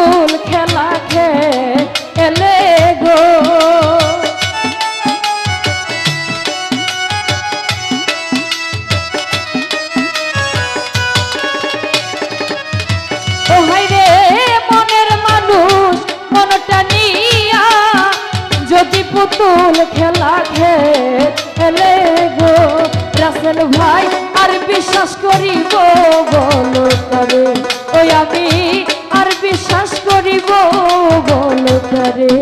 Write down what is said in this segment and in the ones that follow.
ফুল খেলা খেলে গো। পুতুল খেলা খেলে গো, রাসেল ভাই আর বিশ্বাস করি গো বলো তবে। ওই আমি আর বিশ্বাস করিব বলো তারে।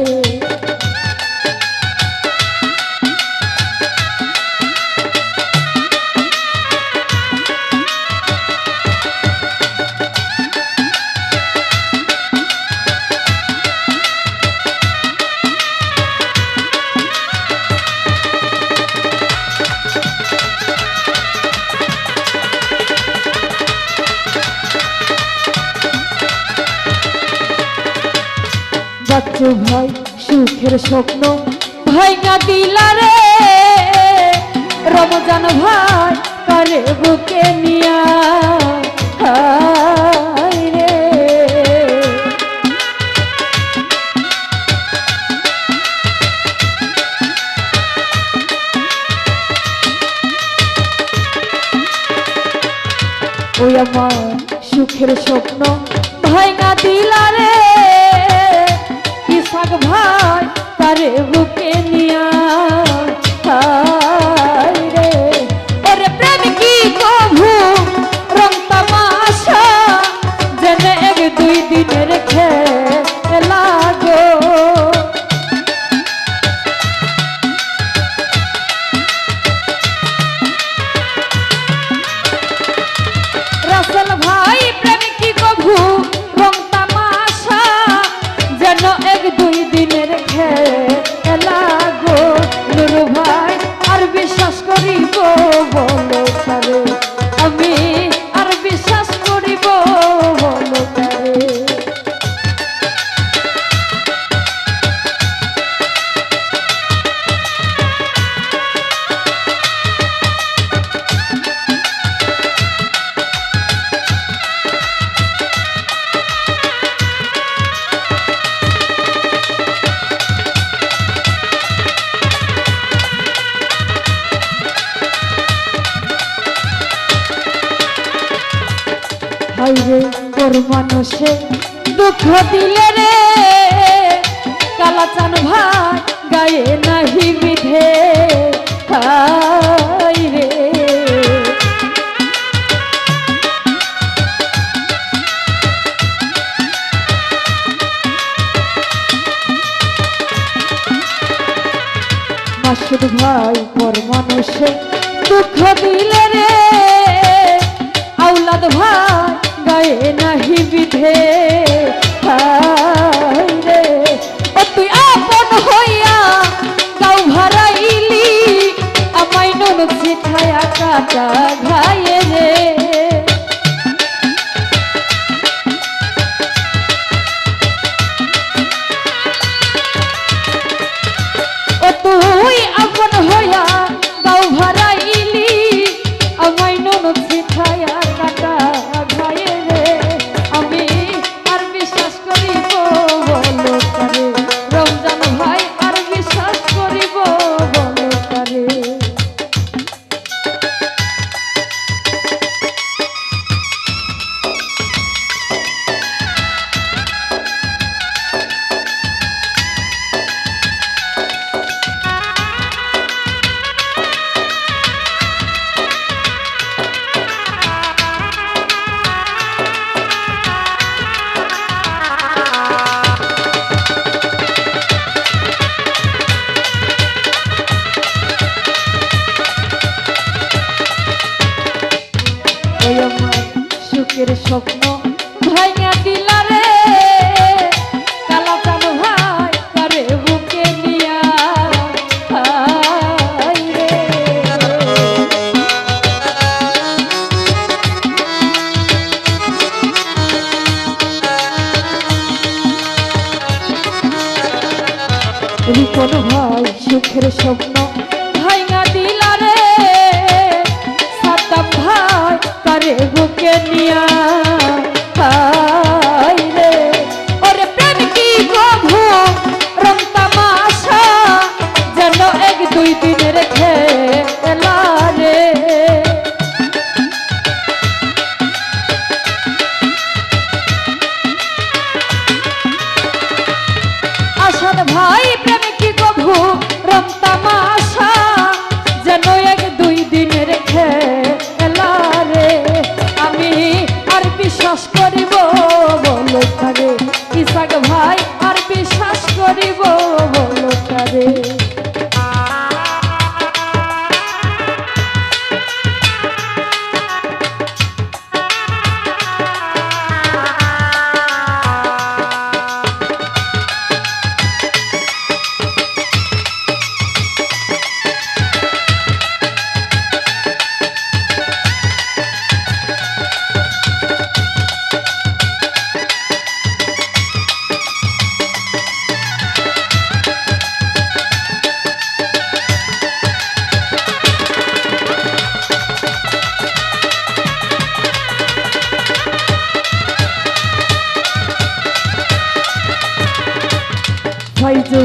তো ভাই সুখের স্বপ্ন ভাই না দিলারে রমজান ভাই করে বুকে নিয়া ওই আমার সুখের স্বপ্ন সে দুঃখ দিলে রে। কালাচান ভাই গায়ে নাহি বিধে। হা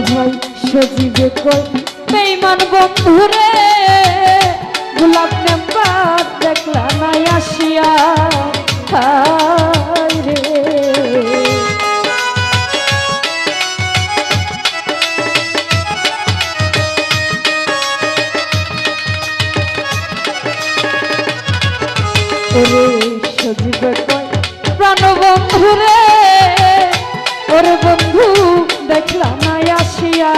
ভাই সজীবে কই বেইমান বন্ধুরে, গোলাপ মেম্বার দেখলা নাই আসিয়া রে। ওরে সজীবে কয়, প্রাণ বন্ধু রে ওরে বন্ধু দেখলাম না আসিয়া।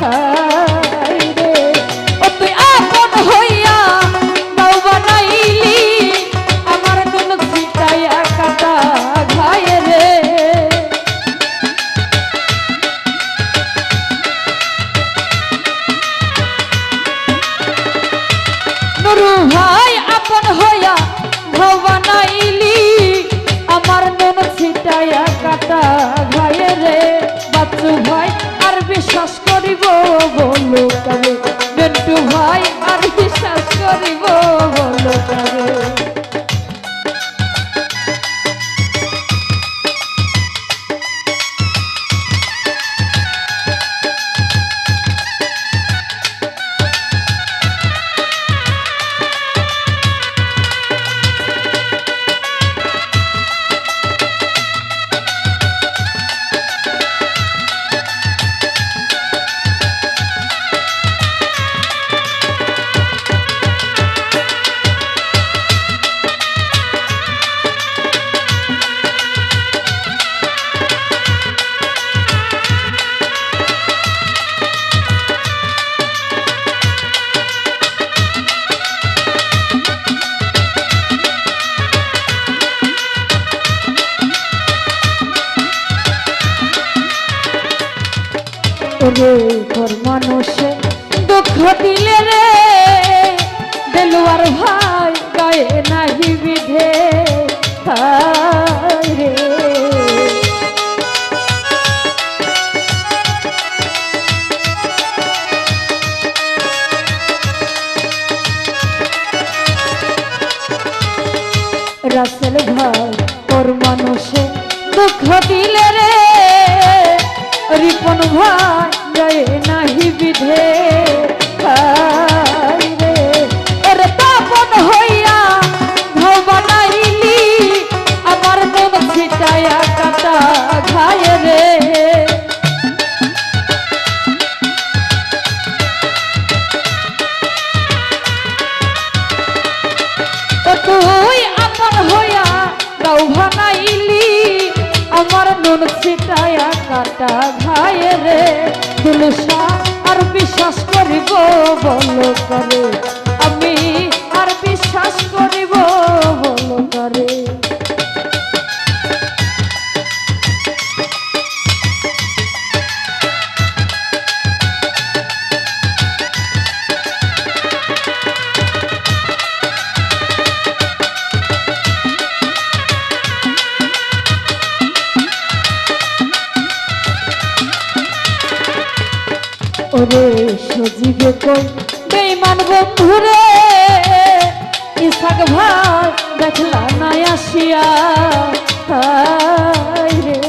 হায় রে। ও তুই বলো তবে বেন্টু ভাই আর বিশ্বাস করিব। দুঃখ দিলে রে দেলুয়ার ভাই। কাটা ভাইয়ে রে। তুলসা আর বিশ্বাস করিব বল করে। আমি আর বিশ্বাস করিব বন্ধুরে ইসাক ভাই দেখলা না আসিয়া। রে।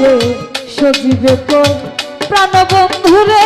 রে সজীবে কই প্রাণ বন্ধুরে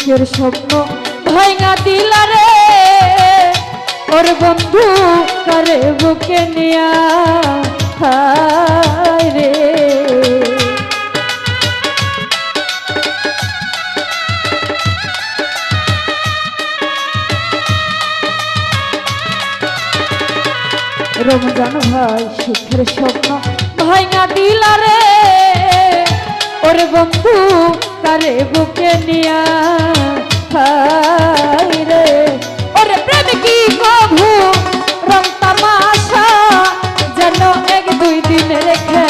সুখের স্বপ্ন ভাইঙা দিলারে ওর বন্ধু করে বুকে নিয়া রে। রমজান ভাই, সুখের স্বপ্ন ভাইঙা দিলারে ওরে বন্ধু তারে বুকে নিয়া রে। ওর প্রেম কি কভু? রং তামাশা যেন এক দুই দিন রেখে